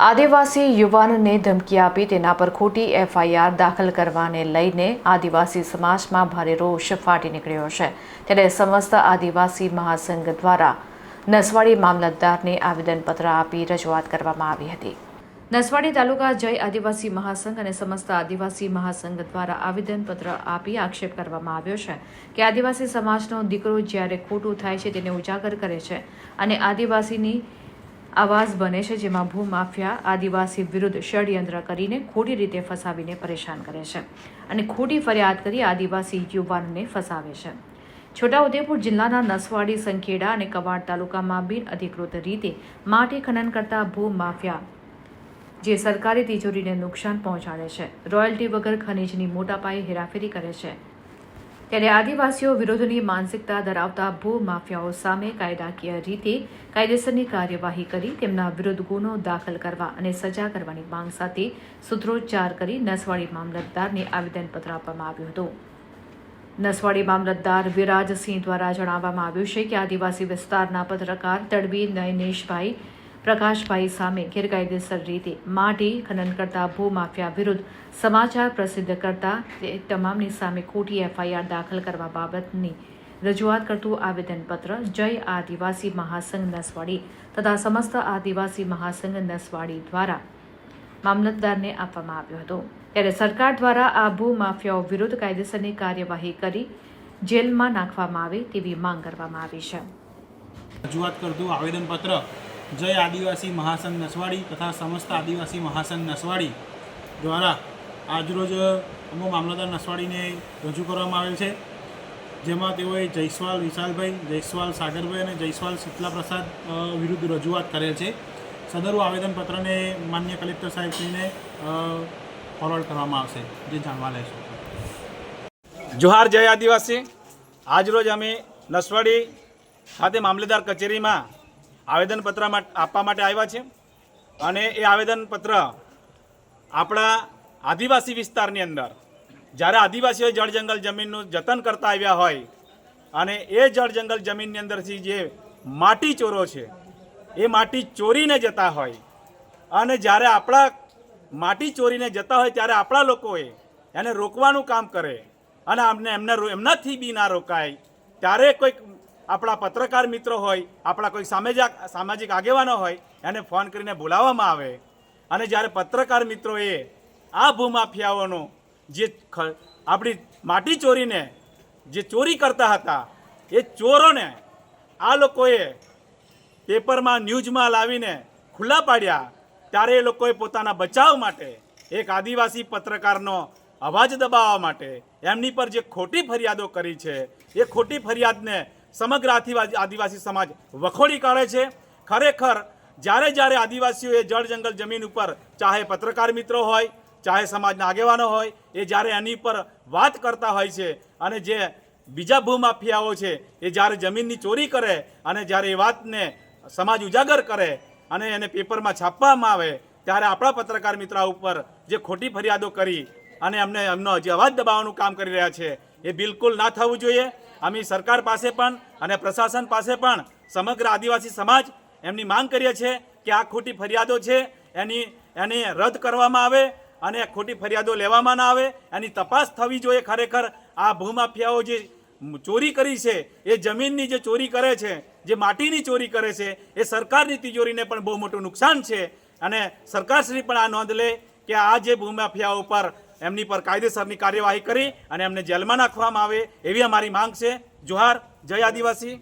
આદિવાસી યુવાનને ધમકી આપી તેના પર ખોટી એફઆઈઆર દાખલ કરવાને લઈને આદિવાસી સમાજમાં ભારે રોષ ફાટી નીકળ્યો છે. ત્યારે સમસ્ત આદિવાસી મહાસંઘ દ્વારા નસવાડી મામલતદારને આવેદનપત્ર આપી રજૂઆત કરવામાં આવી હતી. નસવાડી તાલુકા જય આદિવાસી મહાસંઘ અને સમસ્ત આદિવાસી મહાસંઘ દ્વારા આવેદનપત્ર આપી આક્ષેપ કરવામાં આવ્યો છે કે આદિવાસી સમાજનો દીકરો જ્યારે ખોટું થાય છે તેને ઉજાગર કરે છે અને આદિવાસીની આવાજ બને છે જેમાં ભૂમાફિયા, આદિવાસી વિરુદ્ધ ષડયંત્ર કરીને ખોટી રીતે ફસાવીને પરેશાન કરે છે અને ખોટી ફરિયાદ કરી આદિવાસી યુવાનોને ફસાવે છે. છોટાઉદેપુર જિલ્લાના નસવાડી, સંખેડા અને કવાડ તાલુકામાં બિન અધિકૃત રીતે માટી ખનન કરતા ભૂમાફિયા જે સરકારી તિજોરીને નુકસાન પહોંચાડે છે. રોયલ્ટી વગર ખનીજની મોટા પાયે હેરાફેરી કરે છે. ત્યારે આદિવાસીઓ વિરોધની માનસિકતા ધરાવતા ભૂમાફિયાઓ સામે કાયદાકીય રીતે કાયદેસરની કાર્યવાહી કરી તેમના વિરુદ્ધ ગુનો દાખલ કરવા અને સજા કરવાની માંગ સાથે સૂત્રોચ્ચાર કરી નસવાડી મામલતદારને આવેદનપત્ર આપવામાં આવ્યું હતું. નસવાડી મામલતદાર વિરાજસિંહ દ્વારા જણાવવામાં આવ્યું છે કે આદિવાસી વિસ્તારના પત્રકાર તડબી નયનેશભાઈ પ્રકાશભાઈ સામે ગેરકાયદેસર રીતે માટી ખનન કરતા ભૂમાફિયા વિરુદ્ધ સમાચાર પ્રસિદ્ધ કરતા તે તમામની સામે ખોટી એફઆઈઆર દાખલ કરવા બાબતની રજૂઆત કરતું આવેદનપત્ર જય આદિવાસી મહાસંઘ નસવાડી તથા સમસ્ત આદિવાસી મહાસંઘ નસવાડી દ્વારા મામલતદારને આપવામાં આવ્યો હતો. ત્યારે સરકાર દ્વારા આ ભૂમાફિયાઓ વિરુદ્ધ કાયદેસરની કાર્યવાહી કરી જેલમાં નાખવામાં આવે તેવી માંગ કરવામાં આવી છે. રજૂઆત કરતું આવેદનપત્ર જય આદિવાસી મહાસંઘ નસવાડી તથા સમસ્ત આદિવાસી મહાસંઘ નસવાડી દ્વારા આજરોજ અમુક મામલતદાર નસવાડીને રજૂ કરવામાં આવેલ છે. જેમાં તેઓએ જયસ્વાલ વિશાલભાઈ, જયસ્વાલ સાગરભાઈ અને જયસ્વાલ શીતલા પ્રસાદ વિરુદ્ધ રજૂઆત કરેલ છે. સદરુ આવેદનપત્રને માન્ય કલેક્ટર સાહેબશ્રીને ફોરવર્ડ કરવામાં આવશે. જે જાણવા લેશું જોહાર, જય આદિવાસી. આજરોજ અમે નસવાડી ખાતે મામલેદાર કચેરીમાં આવેદનપત્ર આપવા માટે આવ્યા છે. અને એ આવેદનપત્ર આપણા આદિવાસી વિસ્તારની અંદર, જ્યારે આદિવાસીઓ જળ જંગલ જમીનનું જતન કરતા આવ્યા હોય અને એ જળ જંગલ જમીનની અંદરથી જે માટી ચોરો છે, એ માટી ચોરીને જતા હોય અને જ્યારે આપણા માટી ચોરીને જતા હોય ત્યારે આપણા લોકોએ એને રોકવાનું કામ કરે અને અમને એમને એમનાથી બી ના રોકાય, ત્યારે કોઈક આપણા પત્રકાર મિત્રો હોય, આપણા કોઈ સામાજિક સામાજિક આગેવાનો હોય, એને ફોન કરીને બોલાવવામાં આવે. અને જ્યારે પત્રકાર મિત્રોએ આ ભૂમાફિયાઓનો જે આપણી માટી ચોરીને જે ચોરી કરતા હતા, એ ચોરોને આ લોકોએ પેપરમાં, ન્યૂઝમાં લાવીને ખુલ્લા પાડ્યા, ત્યારે એ લોકોએ પોતાના બચાવ માટે એક આદિવાસી પત્રકારનો અવાજ દબાવવા માટે એમની પર જે ખોટી ફરિયાદો કરી છે, એ ખોટી ફરિયાદને સમગ્ર આદિવાસી સમાજ વખોડી કાઢે છે. ખરેખર, જ્યારે જ્યારે આદિવાસીઓએ જળ જંગલ જમીન ઉપર ચાહે પત્રકાર મિત્રો હોય, ચાહે સમાજના આગેવાનો હોય, એ જ્યારે એની પર વાત કરતા હોય છે અને જે બીજા ભૂમાફિયાઓ છે, એ જ્યારે જમીનની ચોરી કરે અને જ્યારે એ વાતને સમાજ ઉજાગર કરે અને એને પેપરમાં છાપવામાં આવે, ત્યારે આપણા પત્રકાર મિત્રો ઉપર જે ખોટી ફરિયાદો કરી અને અમને એમનો જે અવાજ દબાવવાનું કામ કરી રહ્યા છે, એ બિલકુલ ના થવું જોઈએ. અમે સરકાર પાસે પણ અને પ્રશાસન પાસે પણ સમગ્ર આદિવાસી સમાજ એમની માંગ કરીએ છીએ કે આ ખોટી ફરિયાદો છે, એની, એને રદ કરવામાં આવે અને ખોટી ફરિયાદો લેવામાં ના આવે. એની તપાસ થવી જોઈએ ખરેખર. આ ભૂમાફિયાઓ જે ચોરી કરી છે, એ જમીનની જે ચોરી કરે છે, જે માટીની ચોરી કરે છે, એ સરકારની તિજોરીને પણ બહુ મોટું નુકસાન છે. અને સરકારશ્રી પણ આ નોંધ લે કે આ જે ભૂમાફિયાઓ પર એમની પર કાયદેસરની કાર્યવાહી કરી અને એમને જેલમાં નાખવામાં આવે એવી અમારી માંગ છે. જોહાર, જય આદિવાસી.